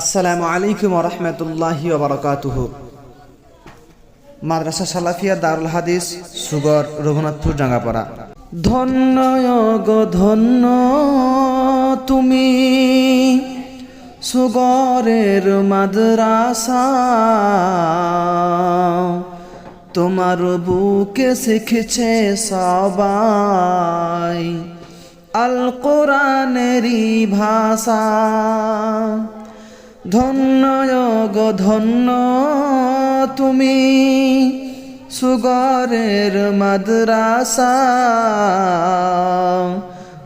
আসসালামু আলাইকুম রহমতুল্লাহি ওবরাকাতুহ মাদ্রাসা সালাফিয়া দারুল হাদিস, সুগর, রঘুনাথপুর ডাঙ্গাপাড়া ধন্য ধন্য তুমি সুগরের মাদ্রাসা। তোমার বুকে শিখছে সবাই আল কোরআনেরই ভাষা। ধন্য গো ধন্য তুমি। সুগরের মাদ্রাসা,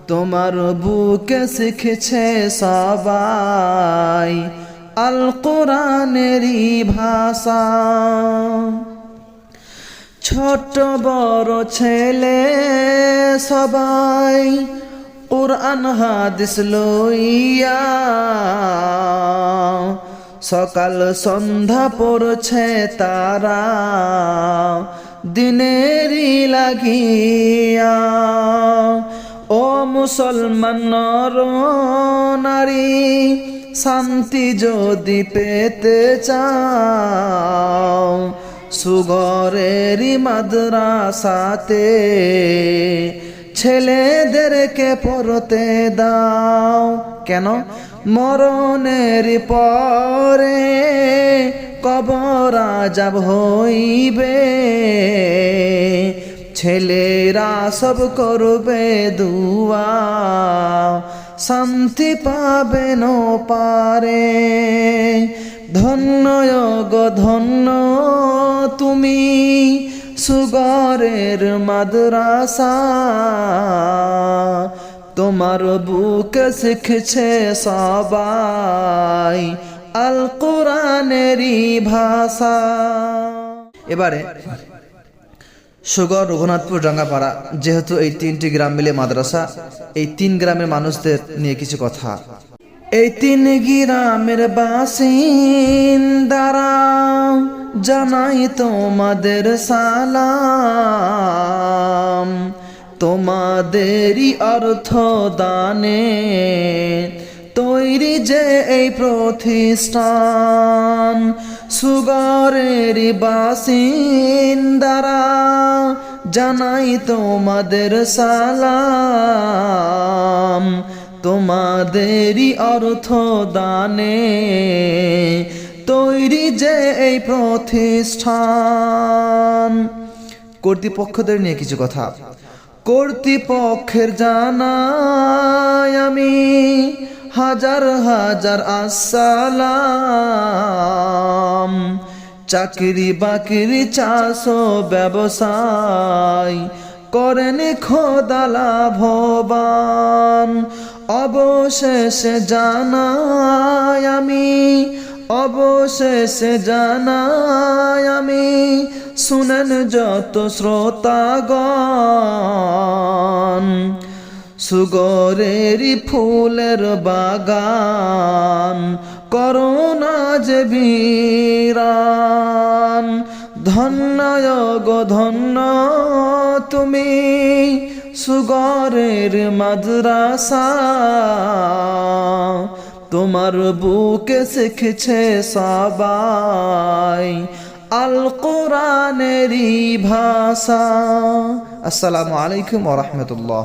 তোমার বুকে শিখছে সবাই আল কোরআনেরই ভাষা। ছোট বড় ছেলে সবাই, কোরআন, হাদিস লইয়া সকাল সন্ধ্যা পড়ছে তারা, দিনেরই লাগিয়া। ও মুসলমান নর শান্তি যদি পেতে চাও, সুগরেরই মাদ্রাসাতে ছেলেদেরকে পড়তে দাও। কেন? মরণের পরে কবর যাব হইবে। ছেলেরা সব করবে দুয়া। শান্তি পাবেন পারে। ধন্য গো ধন্য তুমি। সুগরের মাদ্রাসা, তোমার বুক শিখছে সবাই আল কোরআনেরই ভাষা। এবারে সুগর রঘুনাথপুর ডাঙ্গাপাড়া, যেহেতু এই তিনটি গ্রাম মিলে মাদ্রাসা, এই তিন গ্রামের মানুষদের নিয়ে কিছু কথা। এই তিন গ্রামের বাসিন্দারা জানাই তোমাদের সালাম। তোমাদেরই অর্থ দানে তৈরি যে এই প্রতিষ্ঠান। সুগরের বাসিন্দারা, জানাই তোমাদের সালাম। তোমাদেরই অর্থ দানে তৈরি যে এই প্রতিষ্ঠান। কর্তৃপক্ষদের নিয়ে কিছু কথা। কর্তৃপক্ষের জানাই আমি হাজার হাজার আসসালাম। চাকরি বাকরি, চাষ ব্যবসায় করেন খোদা লাভবান। অবশেষে জানাই আমি অবশেষে জানাই আমি, শুনেন যত শ্রোতাগণ সুগরেরই ফুলের বাগান, করোনা যে বীরান, ধন্য গো ধন্য তুমি, সুগরের মাদ্রাসা তোমার বুকে শিখছে সবাই আল কোরআনেরই ভাষা। আসসালামু আলাইকুম ওরহমতুল্লাহ